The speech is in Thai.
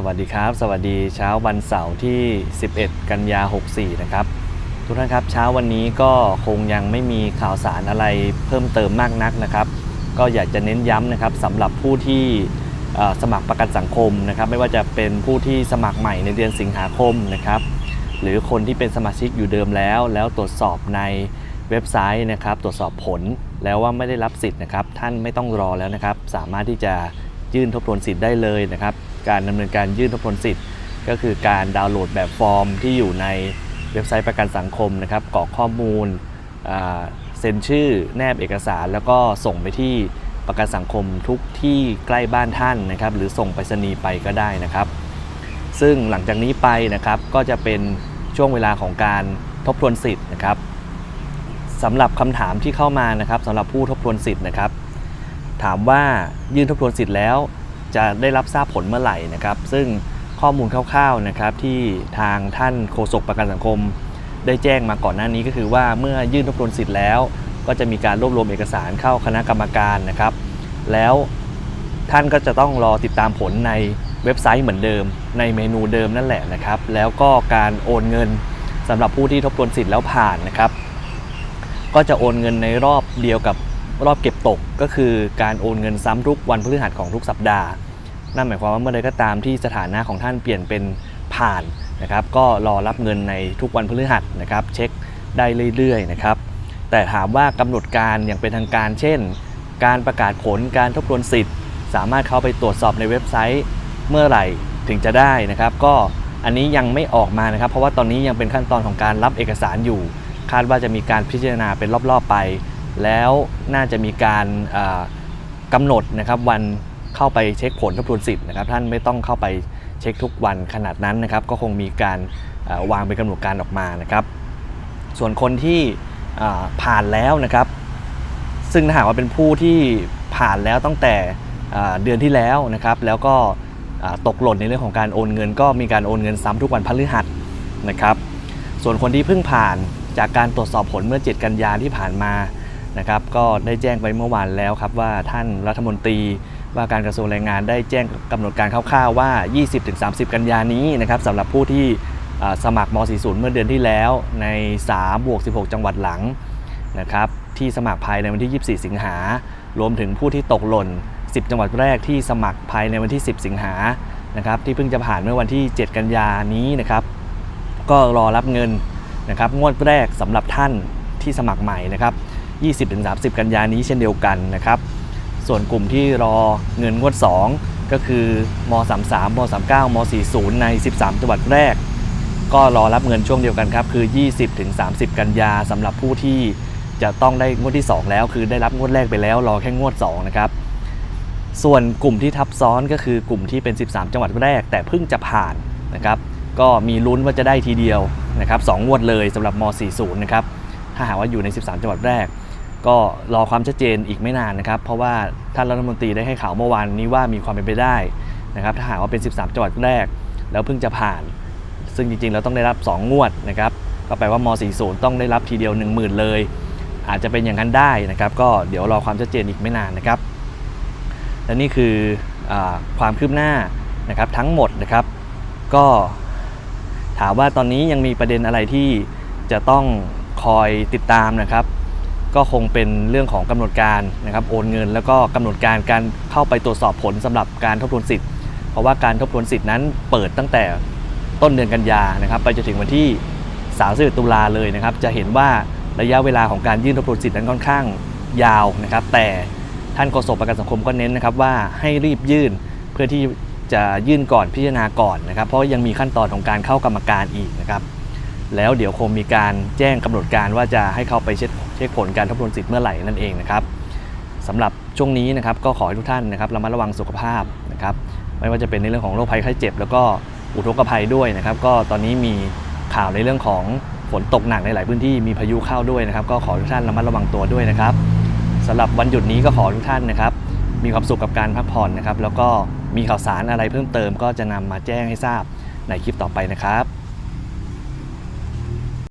สวัสดีครับ สวัสดีเช้าวันเสาร์ที่ 11 กันยา 64 นะครับ ทุกท่านครับเช้าวันนี้ก็คงยังไม่มีข่าวสารอะไรเพิ่มเติมมากนักนะครับ ก็อยากจะเน้นย้ำนะครับสำหรับผู้ที่สมัครประกันสังคมนะครับ ไม่ว่าจะเป็นผู้ที่สมัครใหม่ในเดือนสิงหาคมนะครับ หรือคนที่เป็นสมาชิกอยู่เดิมแล้ว แล้วตรวจสอบในเว็บไซต์นะครับ ตรวจสอบผลแล้วว่าไม่ได้รับสิทธิ์นะครับ ท่านไม่ต้องรอแล้วนะครับ สามารถที่จะยื่นทบทวนสิทธิ์ได้เลยนะครับ การดำเนินการยื่นทบทวนสิทธิ์ ก็คือการดาวน์โหลดแบบฟอร์มที่อยู่ในเว็บไซต์ประกันสังคมนะครับกรอกข้อมูลเซ็นชื่อแนบเอกสาร แล้วก็ส่งไปที่ประกันสังคมทุกที่ใกล้บ้านท่านนะครับ หรือส่งไปรษณีย์ไปก็ได้นะครับ ซึ่งหลังจากนี้ไปนะครับก็จะเป็นช่วงเวลาของการทบทวนสิทธิ์นะครับสำหรับคำถามที่เข้ามานะครับสำหรับผู้ทบทวนสิทธิ์นะครับ ถามว่ายื่นทบทวนสิทธิ์แล้ว จะได้รับทราบผลเมื่อไหร่นะครับ ซึ่งข้อมูลคร่าวๆนะครับที่ทางท่านโฆษกประกันสังคม ได้แจ้งมาก่อนหน้านี้ก็คือว่าเมื่อยื่นทบทวนสิทธิ์แล้ว ก็จะมีการรวบรวมเอกสารเข้าคณะกรรมการนะครับ แล้วท่านก็จะต้องรอติดตามผลในเว็บไซต์เหมือนเดิม ในเมนูเดิมนั่นแหละนะครับ แล้วก็การโอนเงินสำหรับผู้ที่ทบทวนสิทธิ์แล้วผ่านนะครับ ก็จะโอนเงินในรอบเดียวกับ รอบเก็บตกก็คือการโอนเงินซ้ำทุกวันพฤหัสของทุกสัปดาห์ นั่นหมายความว่าเมื่อใดก็ตามที่สถานะของท่านเปลี่ยนเป็นผ่านนะครับ ก็รอรับเงินในทุกวันพฤหัสนะครับ เช็คได้เรื่อยๆนะครับ แต่ถามว่ากำหนดการอย่างเป็นทางการ เช่น การประกาศผลการทบทวนสิทธิ์ สามารถเข้าไปตรวจสอบในเว็บไซต์เมื่อไหร่ถึงจะได้นะครับ ก็อันนี้ยังไม่ออกมานะครับ เพราะว่าตอนนี้ยังเป็นขั้นตอนของการรับเอกสารอยู่ คาดว่าจะมีการพิจารณาเป็นรอบๆไป แล้วน่าจะมีการอ่ากำหนดนะครับวันเข้าไปเช็คผลทบทวนสิทธิ์นะครับ ท่านไม่ต้องเข้าไปเช็คทุกวันขนาดนั้นนะครับ ก็คงมีการวางเป็นกำหนดการออกมานะครับ ส่วนคนที่ผ่านแล้วนะครับ ซึ่งถ้าหากว่าเป็นผู้ที่ผ่านแล้วตั้งแต่เดือนที่แล้วนะครับ แล้วก็ตกหล่นในเรื่องของการโอนเงิน ก็มีการโอนเงินซ้ำทุกวันพฤหัสนะครับ ส่วนคนที่เพิ่งผ่านจากการตรวจสอบผลเมื่อ 7 กันยาที่ผ่านมา นะครับก็ได้แจ้งไปเมื่อวานแล้วครับว่าท่านรัฐมนตรีว่าการกระทรวงแรงงานได้แจ้งกำหนดการคร่าวๆว่า 20-30 กันยานี้นะครับสำหรับผู้ที่สมัครม .40 เมื่อเดือนที่แล้วใน3บวก16 จังหวัดหลังนะครับที่สมัครภายในวันที่ 24 สิงหา รวมถึงผู้ที่ตกหล่น 10 จังหวัดแรกที่สมัครภายในวันที่ 10 สิงหานะครับที่เพิ่งจะผ่านเมื่อวันที่ 7 กันยานี้นะครับก็รอรับเงินนะครับงวดแรกสำหรับท่านที่สมัครใหม่นะครับ 20-30 กันยานี้เช่นเดียวกันนะครับ ส่วนกลุ่มที่รอเงินงวด 2 ก็คือม33ม39ม40 ใน 13 จังหวัดแรก ก็รอรับเงินช่วงเดียวกันครับ คือ 20-30 กันยาสำหรับผู้ที่จะต้องได้งวดที่ 2 แล้ว คือได้รับงวดแรกไปแล้ว รอแค่งวด 2 นะครับส่วนกลุ่มที่ทับซ้อนก็คือกลุ่มที่เป็น 13 จังหวัดแรก แต่เพิ่งจะผ่านนะครับก็มีลุ้นว่าจะได้ทีเดียวนะครับสองงวดเลยสำหรับม 40 นะครับถ้าหากว่าอยู่ใน 13 จังหวัดแรก ก็รอความชัดเจนอีกไม่นานนะครับ เพราะว่าท่านรัฐมนตรีได้ให้ข่าวเมื่อวานนี้ว่ามีความเป็นไปได้นะครับ ถ้าหากว่าเป็น 13 จังหวัดแรก แล้วเพิ่งจะผ่าน ซึ่งจริงๆเราต้องได้รับ 2 งวดนะครับ ก็แปลว่าม 40 ต้องได้รับทีเดียว 10,000 เลย อาจจะเป็นอย่างนั้นได้นะครับ ก็เดี๋ยวรอความชัดเจนอีกไม่นานนะครับ และนี่คืออความคืบหน้านะครับทั้งหมดนะครับ ก็ถามว่าตอนนี้ยังมีประเด็นอะไรที่จะต้องคอยติดตามนะครับ ก็คงเป็นเรื่องของกำหนดการนะครับโอนเงิน แล้วก็กำหนดการการเข้าไปตรวจสอบผลสำหรับการทบทวนสิทธิ์ เพราะว่าการทบทวนสิทธิ์นั้นเปิดตั้งแต่ต้นเดือนกันยานะครับไปจนถึงวันที่31ตุลาเลยนะครับ จะเห็นว่าระยะเวลาของการยื่นทบทวนสิทธิ์นั้นค่อนข้างยาวนะครับ แต่ท่านโฆษกประกันสังคมก็เน้นนะครับว่าให้รีบยื่นเพื่อที่จะยื่นก่อนพิจารณาก่อนนะครับ เพราะยังมีขั้นตอนของการเข้ากรรมการอีกนะครับ แล้วเดี๋ยวคงมีการแจ้งกำหนดการว่าจะให้เข้าไปเช็คเช็คผลการทบทวนสิทธิ์เมื่อไหร่นั่นเองนะครับสำหรับช่วงนี้นะครับก็ขอให้ทุกท่านนะครับระมัดระวังสุขภาพนะครับไม่ว่าจะเป็นในเรื่องของโรคภัยไข้เจ็บ แล้วก็อุทกภัยด้วยนะครับ ก็ตอนนี้มีข่าวในเรื่องของฝนตกหนักในหลายพื้นที่มีพายุเข้าด้วยนะครับ ก็ขอทุกท่านระมัดระวังตัวด้วยนะครับสำหรับวันหยุดนี้ก็ขอทุกท่านนะครับ มีความสุขกับการพักผ่อนนะครับ แล้วก็มีข่าวสารอะไรเพิ่มเติม ก็จะนำมาแจ้งให้ทราบในคลิปต่อไปนะครับ